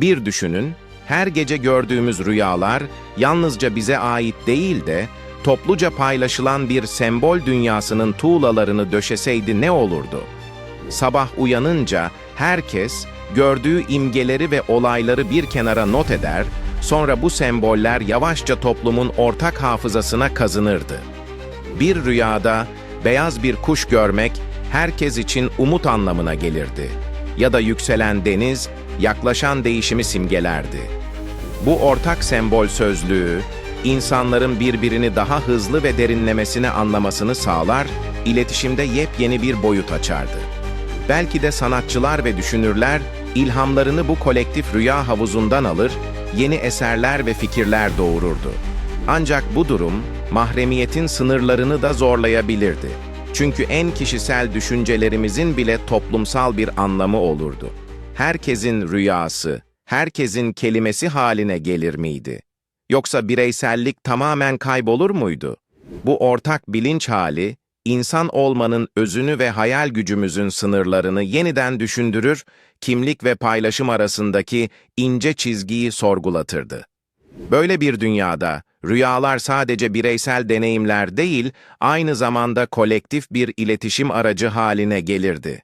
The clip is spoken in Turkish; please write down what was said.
Bir düşünün, her gece gördüğümüz rüyalar yalnızca bize ait değil de topluca paylaşılan bir sembol dünyasının tuğlalarını döşeseydi ne olurdu? Sabah uyanınca herkes gördüğü imgeleri ve olayları bir kenara not eder, sonra bu semboller yavaşça toplumun ortak hafızasına kazınırdı. Bir rüyada beyaz bir kuş görmek herkes için umut anlamına gelirdi. Ya da yükselen deniz yaklaşan değişimi simgelerdi. Bu ortak sembol sözlüğü, insanların birbirini daha hızlı ve derinlemesine anlamasını sağlar, iletişimde yepyeni bir boyut açardı. Belki de sanatçılar ve düşünürler ilhamlarını bu kolektif rüya havuzundan alır, yeni eserler ve fikirler doğururdu. Ancak bu durum mahremiyetin sınırlarını da zorlayabilirdi. Çünkü en kişisel düşüncelerimizin bile toplumsal bir anlamı olurdu. Herkesin rüyası, herkesin kelimesi haline gelir miydi? Yoksa bireysellik tamamen kaybolur muydu? Bu ortak bilinç hali, insan olmanın özünü ve hayal gücümüzün sınırlarını yeniden düşündürür, kimlik ve paylaşım arasındaki ince çizgiyi sorgulatırdı. Böyle bir dünyada rüyalar sadece bireysel deneyimler değil, aynı zamanda kolektif bir iletişim aracı haline gelirdi.